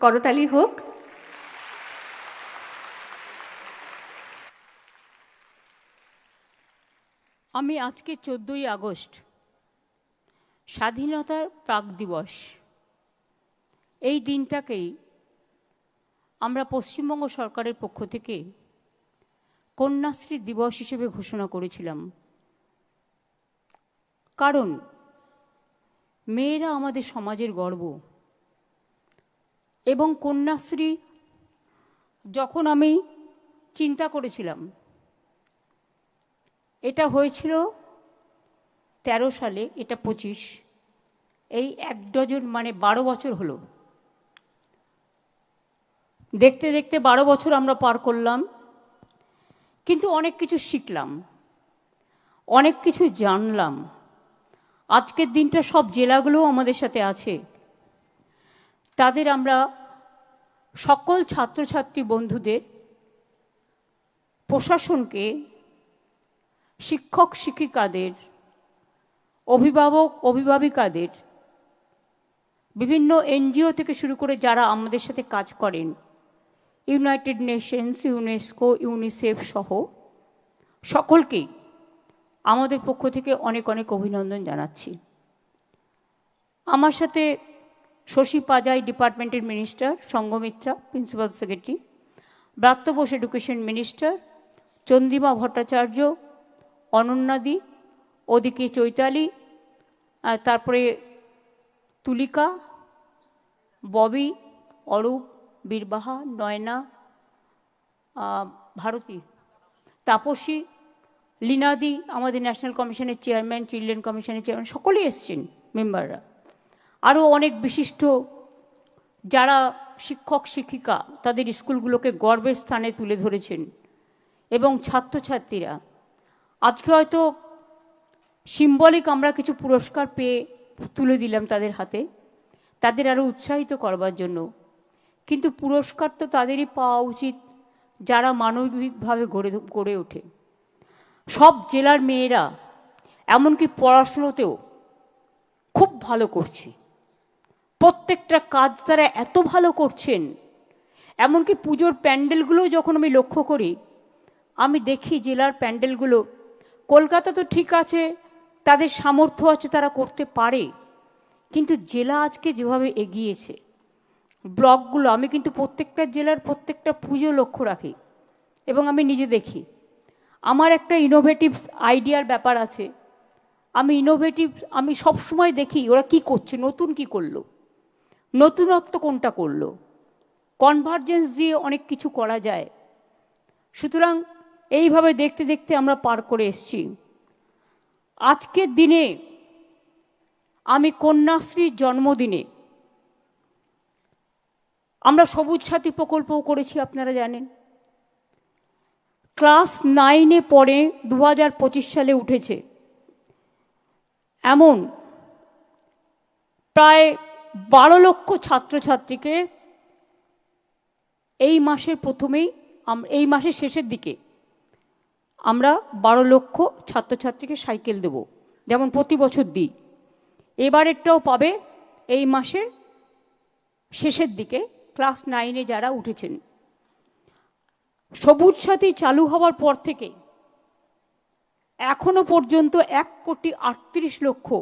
করতালি হোক। আমি আজকে চোদ্দোই আগস্ট, স্বাধীনতার প্রাক দিবস। এই দিনটাকেই আমরা পশ্চিমবঙ্গ সরকারের পক্ষ থেকে কন্যাশ্রী দিবস হিসেবে ঘোষণা করেছিলাম। কারণ মেয়েরা আমাদের সমাজের গর্ব। এবং কন্যাশ্রী যখন আমি চিন্তা করেছিলাম, এটা হয়েছিল তেরো সালে, এটা পঁচিশ, এই এক ডজন মানে বারো বছর হলো। দেখতে দেখতে বারো বছর আমরা পার করলাম, কিন্তু অনেক কিছু শিখলাম, অনেক কিছু জানলাম। আজকের দিনটা সব জেলাগুলোও আমাদের সাথে আছে। তাদের আমরা সকল ছাত্রছাত্রী বন্ধুদের প্রশাসনকে, শিক্ষক শিক্ষিকাদের, অভিভাবক অভিভাবিকাদের, বিভিন্ন এনজিও থেকে শুরু করে যারা আমাদের সাথে কাজ করেন, ইউনাইটেড নেশনস, ইউনেস্কো, ইউনিসেফ সহ সকলকেই আমাদের পক্ষ থেকে অনেক অনেক অভিনন্দন জানাচ্ছি। আমার সাথে শশী পাজাই ডিপার্টমেন্টের minister Sanghamitra principal secretary, Bratya Bose education minister, Chandrima Bhattacharya অনন্যাদি ওদিকে চৈতালি তারপরে তুলিকা, ববি, অরূপ, বীরবাহা, নয়না ভারতী, তাপসী লীনাদি আমাদের ন্যাশনাল কমিশনের চেয়ারম্যান, চিলড্রেন কমিশনের চেয়ারম্যান, সকলেই এসছেন, মেম্বাররা। আরও অনেক বিশিষ্ট যারা শিক্ষক, শিক্ষিকা তাদের স্কুলগুলোকে গর্বের স্থানে তুলে ধরেছেন এবং ছাত্রছাত্রীরা। আজকে হয়তো সিম্বলিক আমরা কিছু পুরস্কার পেয়ে তুলে দিলাম তাদের হাতে, তাদের আরও উৎসাহিত করবার জন্য। কিন্তু পুরস্কার তো তাদেরই পাওয়া উচিত যারা মানবিকভাবে গড়ে গড়ে ওঠে। সব জেলার মেয়েরা এমনকি পড়াশুনোতেও খুব ভালো করছে। প্রত্যেকটা কাজ তারা এত ভালো করছেন, এমনকি পুজোর প্যান্ডেলগুলো যখন আমি লক্ষ্য করি, আমি দেখি জেলার প্যান্ডেলগুলো, কলকাতা তো ঠিক আছে, তাদের সামর্থ্য আছে তারা করতে পারে, কিন্তু জেলা আজকে যেভাবে এগিয়েছে, ব্লকগুলো, আমি কিন্তু প্রত্যেকটা জেলার প্রত্যেকটা পুজো লক্ষ্য রাখি এবং আমি নিজে দেখি। আমার একটা ইনোভেটিভ আইডিয়ার ব্যাপার আছে। আমি ইনোভেটিভ আমি সব সময় দেখি ওরা কি করছে, নতুন কি করল। নতুনত্ব কোনটা করল? কনভার্জেন্স দিয়ে অনেক কিছু করা যায়। সুতরাং এইভাবে দেখতে দেখতে আমরা পার করে এসছি। আজকের দিনে আমি কন্যাশ্রীর জন্মদিনে আমরা সবুজ সাথী প্রকল্পও করেছি, আপনারা জানেন। ক্লাস নাইনে পরে দু হাজার পঁচিশ সালে উঠেছে। এমন প্রায় বারো লক্ষ ছাত্রছাত্রীকে এই মাসের প্রথমেই এই মাসের শেষের দিকে আমরা বারো লক্ষ ছাত্রছাত্রীকে সাইকেল দেব। যেমন প্রতি বছর দিই। এবারেরটাও পাবে এই মাসের শেষের দিকে, ক্লাস নাইনে যারা উঠেছেন। সবুজ সাথী চালু হওয়ার পর থেকে এখনও পর্যন্ত এক কোটি আটত্রিশ লক্ষ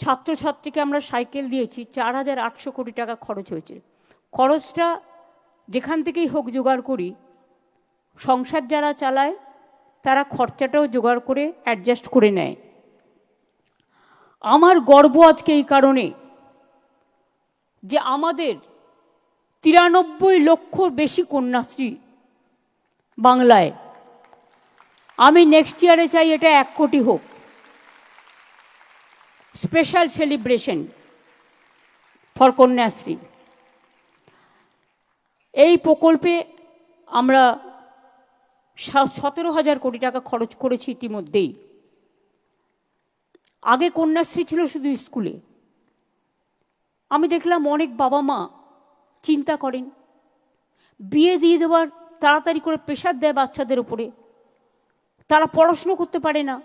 ছাত্রছাত্রীকে আমরা সাইকেল দিয়েছি, চার হাজার আটশো কোটি টাকা খরচ হয়েছে। খরচটা যেখান থেকেই হোক জোগাড় করি, সংসার যারা চালায়, তারা খরচাটাও জোগাড় করে অ্যাডজাস্ট করে নেয়। আমার গর্ব আজকে এই কারণে যে আমাদের তিরানব্বই লক্ষর বেশি কন্যাশ্রী বাংলায়। আমি নেক্সট ইয়ারে চাই এটা এক কোটি হোক। স্পেশাল সেলিব্রেশন ফর কন্যাশ্রী এই প্রকল্পে আমরা সতেরো হাজার কোটি টাকা খরচ করেছি ইতিমধ্যেই। আগে কন্যাশ্রী ছিল শুধু স্কুলে। আমি দেখলাম অনেক বাবা মা চিন্তা করেন, বিয়ে দিয়ে দেওয়ার তাড়াতাড়ি করে প্রেশার দেয় বাচ্চাদের উপরে। তারা পড়াশুনো করতে পারে না।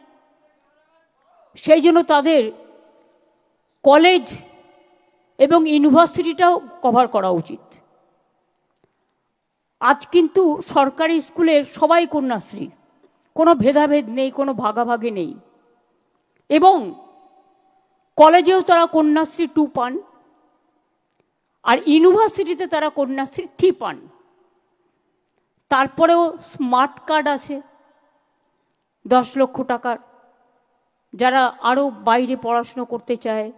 সেই জন্য তাদের কলেজ এবং ইউনিভার্সিটিটাও কভার করা উচিত। আজ কিন্তু সরকারি স্কুলের সবাই কন্যাশ্রী। কোনো ভেদাভেদ নেই, কোনো ভাগাভাগি নেই। এবং কলেজেও তারা কন্যাশ্রী টু পান, আর ইউনিভার্সিটিতে তারা কন্যাশ্রী থ্রি পান। তারপরেও স্মার্ট কার্ড আছে, দশ লক্ষ টাকার, যারা আরও বাইরে পড়াশুনো করতে চায়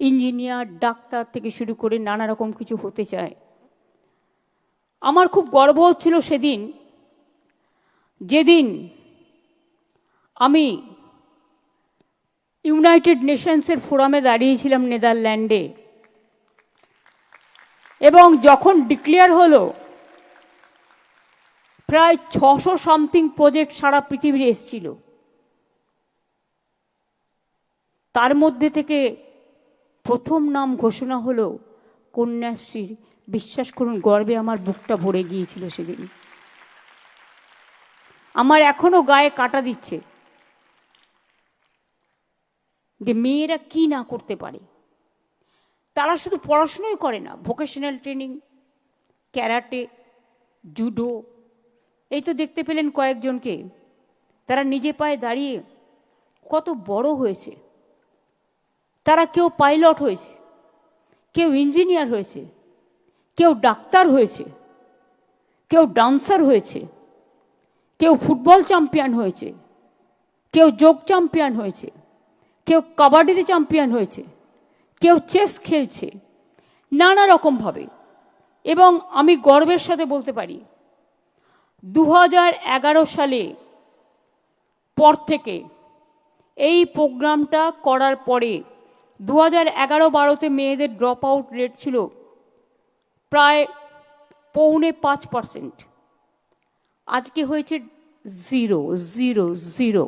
ইঞ্জিনিয়ার, ডাক্তার থেকে শুরু করে নানা রকম কিছু হতে চায়। আমার খুব গর্ব হচ্ছিল সেদিন। যেদিন আমি ইউনাইটেড নেশনসের ফোরামে দাঁড়িয়েছিলাম নেদারল্যান্ডে এবং যখন ডিক্লেয়ার হলো, প্রায় ছশো সামথিং প্রজেক্ট সারা পৃথিবীর এসছিল। তার মধ্যে থেকে প্রথম নাম ঘোষণা হলো কন্যাশ্রীর। বিশ্বাস করুন, গর্বে আমার বুকটা ভরে গিয়েছিল সেদিন। আমার এখনও গায়ে কাটা দিচ্ছে যে মেয়েরা কি না করতে পারে। তারা শুধু পড়াশুনোই করে না ভোকেশনাল ট্রেনিং ক্যারাটে জুডো এই তো দেখতে পেলেন কয়েকজনকে। তারা নিজে পায়ে দাঁড়িয়ে কত বড় হয়েছে। তারা কেউ পাইলট হয়েছে, কেউ ইঞ্জিনিয়ার হয়েছে, কেউ ডাক্তার হয়েছে, কেউ ডান্সার হয়েছে, কেউ ফুটবল চ্যাম্পিয়ন হয়েছে, কেউ যোগ চ্যাম্পিয়ন হয়েছে, কেউ কাবাডিতে চ্যাম্পিয়ন হয়েছে, কেউ চেস খেলছে, নানা রকমভাবে এবং আমি গর্বের সাথে বলতে পারি দু সালে পর থেকে এই প্রোগ্রামটা করার পরে দু হাজার এগারো বারোতে মেয়েদের ড্রপ আউট রেট ছিল প্রায় পৌনে পাঁচ পার্সেন্ট আজকে হয়েছে জিরো জিরো জিরো